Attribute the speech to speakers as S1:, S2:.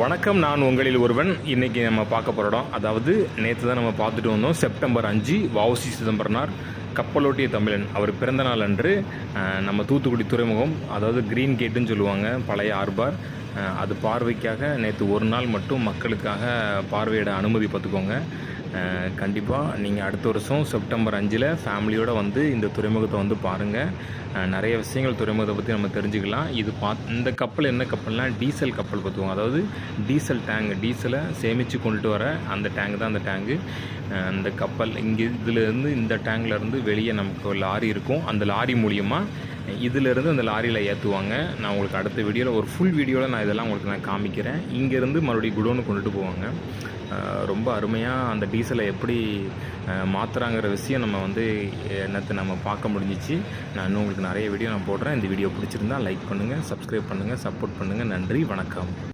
S1: வணக்கம் நான் உங்களில் ஒருவன். இன்றைக்கி நம்ம பார்க்க போகிற இடம் அதாவது நேற்று தான் நம்ம பார்த்துட்டு வந்தோம் செப்டம்பர் அஞ்சு வவுசி சிதம்பரனார். கப்பலோட்டிய தமிழன். அவர் பிறந்த நாள் அன்று நம்ம தூத்துக்குடி துறைமுகம் அதாவது க்ரீன் கேட்டுன்னு சொல்லுவாங்க பழைய ஆர்பார். அது பார்வைக்காக நேற்று ஒரு நாள் மட்டும் மக்களுக்காக பார்வையிட அனுமதி பார்த்துக்கோங்க. கண்டிப்பாக நீங்கள் அடுத்த வருஷம் செப்டம்பர் அஞ்சில் ஃபேமிலியோடு வந்து இந்த துறைமுகத்தை வந்து பாருங்கள் நிறைய விஷயங்கள் துறைமுகத்தை பற்றி நம்ம தெரிஞ்சுக்கலாம். இது பா இந்த கப்பல் என்ன கப்பல்னா டீசல் கப்பல் பார்த்துக்கோங்க. அதாவது டீசல் டேங்கு டீசலை சேமித்து கொண்டுட்டு வர அந்த டேங்கு தான் அந்த டேங்கு அந்த கப்பல் இங்கே இதுலேருந்து இந்த டேங்க்லேருந்து வெளியே நமக்கு ஒரு லாரி இருக்கும். அந்த லாரி மூலியமாக இதிலிருந்து அந்த லாரியில் ஏற்றுவாங்க நான் உங்களுக்கு அடுத்த வீடியோவில் ஒரு ஃபுல் வீடியோவில் நான் இதெல்லாம் உங்களுக்கு நான் காமிக்கிறேன். இங்கேருந்து மறுபடியும் குடோனு கொண்டுட்டு போவாங்க. ரொம்ப அருமையாக அந்த டீசலை எப்படி மாற்றுறாங்கிற விஷயம் நம்ம வந்து என்னத்தை நம்ம பார்க்க முடிஞ்சிச்சு. நான் இன்னும் உங்களுக்கு நிறைய வீடியோ நான் போடுறேன். இந்த வீடியோ பிடிச்சிருந்தா லைக் பண்ணுங்கள் சப்ஸ்கிரைப் பண்ணுங்கள் சப்போர்ட் பண்ணுங்கள் நன்றி வணக்கம்.